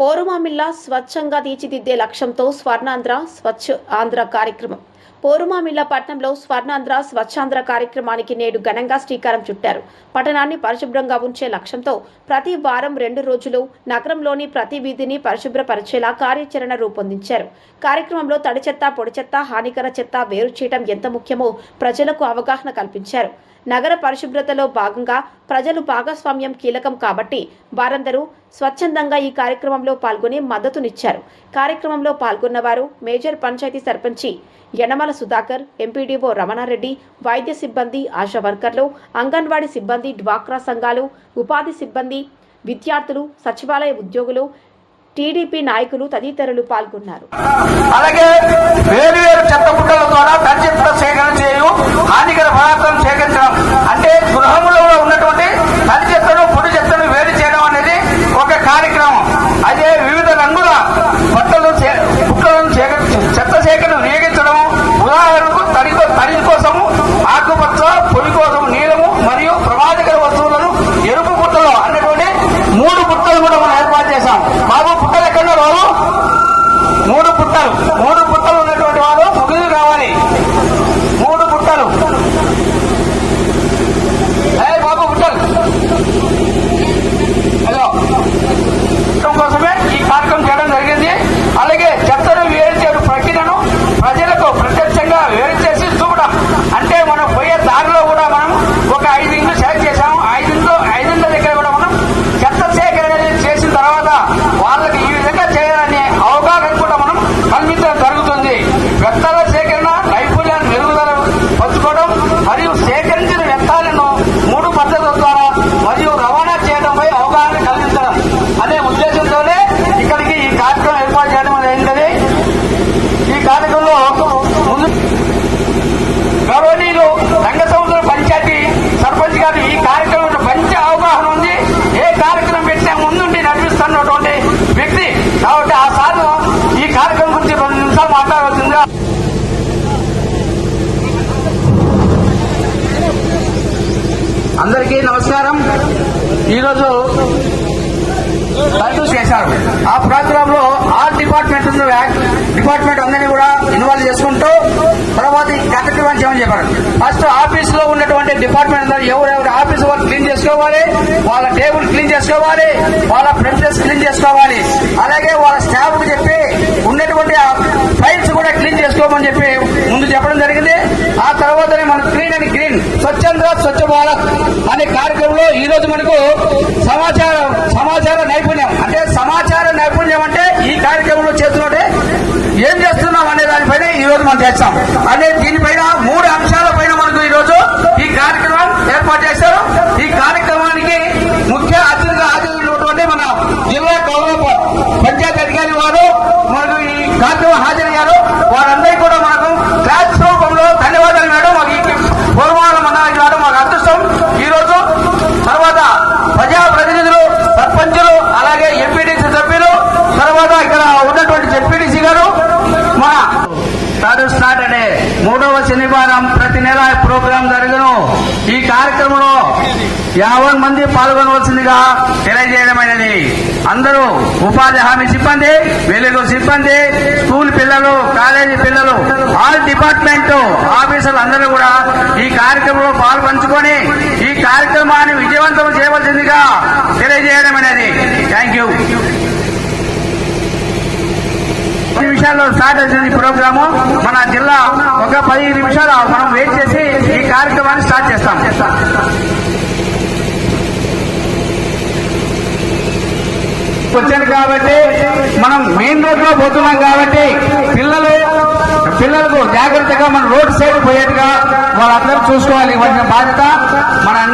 పోరుమామిల్లా స్వచ్ఛంగా తీర్చిదిద్దే లక్ష్యంతో స్వర్ణాంధ్ర స్వచ్ఛ ఆంధ్ర కార్యక్రమం. పోరుమామిల్ల పట్టణంలో స్వర్ణాంధ్ర స్వచ్ఛాంధ్ర కార్యక్రమానికి నేడు ఘనంగా శ్రీకారం చుట్టారు. పట్టణాన్ని పరిశుభ్రంగా ఉంచే లక్ష్యంతో ప్రతి వారం రెండు రోజులు నగరంలోని ప్రతి వీధిని పరిశుభ్రపరిచేలా కార్యాచరణ రూపొందించారు. కార్యక్రమంలో తడి చెత్త పొడి చెత్త హానికర చెత్త వేరు చేయడం ఎంత ముఖ్యమో ప్రజలకు అవగాహన కల్పించారు. నగర పరిశుభ్రతలో భాగంగా ప్రజలు భాగస్వామ్యం కీలకం కాబట్టి వారందరూ స్వచ్ఛందంగా ఈ కార్యక్రమంలో పాల్గొని మద్దతునిచ్చారు. కార్యక్రమంలో పాల్గొన్నవారు మేజర్ పంచాయతీ సర్పంచి యనమల సుధాకర్ ఎంపీడీఓ రమణారెడ్డి వైద్య సిబ్బంది ఆశా వర్కర్లు అంగన్వాడీ సిబ్బంది డ్వాక్రా సంఘాలు ఉపాధి సిబ్బంది విద్యార్థులు సచివాలయ ఉద్యోగులు టీడీపీ నాయకులు తదితరులు పాల్గొన్నారు. అలాగే వేరు వేరు చెత్త బుట్టల ద్వారా తడి చెత్త సేకరణ చేయు హానికర ఈరోజు కంటూస్ చేశారు. ఆ ప్రోగ్రాంలో ఆల్ డిపార్ట్మెంట్ డిపార్ట్మెంట్ అందరినీ కూడా ఇన్వాల్వ్ చేసుకుంటూ తర్వాత ఈ చేయమని చెప్పారు. ఫస్ట్ ఆఫీస్లో ఉన్నటువంటి డిపార్ట్మెంట్ అందరూ ఎవరెవరు ఆఫీస్ వాళ్ళు క్లీన్ చేసుకోవాలి వాళ్ళ టేబుల్ క్లీన్ చేసుకోవాలి వాళ్ళ ప్రెమిసెస్ క్లీన్ చేసుకోవాలి. అలాగే వాళ్ళ స్టాఫ్కు చెప్పి ఉన్నటువంటి ఫైల్స్ కూడా క్లీన్ చేసుకోమని చెప్పి ముందు చెప్పడం జరిగింది. ఆ తర్వాతనే మనం క్లీన్ అని ఆంధ్ర స్వచ్ఛ భారత్ అనే కార్యక్రమంలో ఈ రోజు మనకు సమాచార సమాచార నైపుణ్యం. అంటే సమాచార నైపుణ్యం అంటే ఈ కార్యక్రమంలో చేస్తున్నట్టే ఏం చేస్తున్నాం అనే దానిపైన ఈ రోజు మనం చేస్తాం అదే దీనిపైన మూడు అంశాల పైన మనకు ఈ రోజు ఈ కార్యక్రమం ఏర్పాటు చేశారు ఈ కార్యక్రమానికి ముఖ్య అతిథిగా హాజరైనటువంటి మన జిల్లా గౌరవ పంచాయతీ అధికారి వారు మనకు ఈ కార్యక్రమం హాజరయ్యారు వారందరికీ కూడా మనకు క్లాస్ రూపంలో ధన్యవాదాలు మేడం మాకు ఈ పూర్వమానం అన్నారు మేడం మాకు అదృష్టం ఈ రోజు తర్వాత ప్రజా ప్రతినిధులు సర్పంచులు అలాగే ఎంపీటీసీ సభ్యులు తర్వాత ఇక్కడ ఉన్నటువంటి జెడ్పీటీసీ గారు మన థర్డ్ స్టార్ట్ మూడవ శనివారం ప్రతి నెల ప్రోగ్రాం జరగను. ఈ కార్యక్రమంలో యాభై మంది పాల్గొనవలసిందిగా తెలియజేయడమైనది. అందరూ ఉపాధి హామీ సిబ్బంది వెలుగు సిబ్బంది స్కూల్ పిల్లలు కాలేజీ పిల్లలు ఆల్ డిపార్ట్మెంట్ ఆఫీసర్లు అందరూ కూడా ఈ కార్యక్రమంలో పాల్పంచుకొని ఈ కార్యక్రమాన్ని విజయవంతం చేయవలసిందిగా తెలియజేయడమైనది. థ్యాంక్ యూ పది నిమిషాల్లో స్టార్ట్ అవుతుంది ఈ ప్రోగ్రాము. మన జిల్లా ఒక పది నిమిషాలు మనం వెయిట్ చేసి ఈ కార్యక్రమాన్ని స్టార్ట్ చేస్తాం. వచ్చాను కాబట్టి మనం మెయిన్ రోడ్లో పోతున్నాం కాబట్టి పిల్లలు పిల్లలకు జాగ్రత్తగా మన రోడ్ సైడ్ పోయేట్టుగా వాళ్ళందరూ చూసుకోవాలి. ఇవన్నీ బాధ్యత మన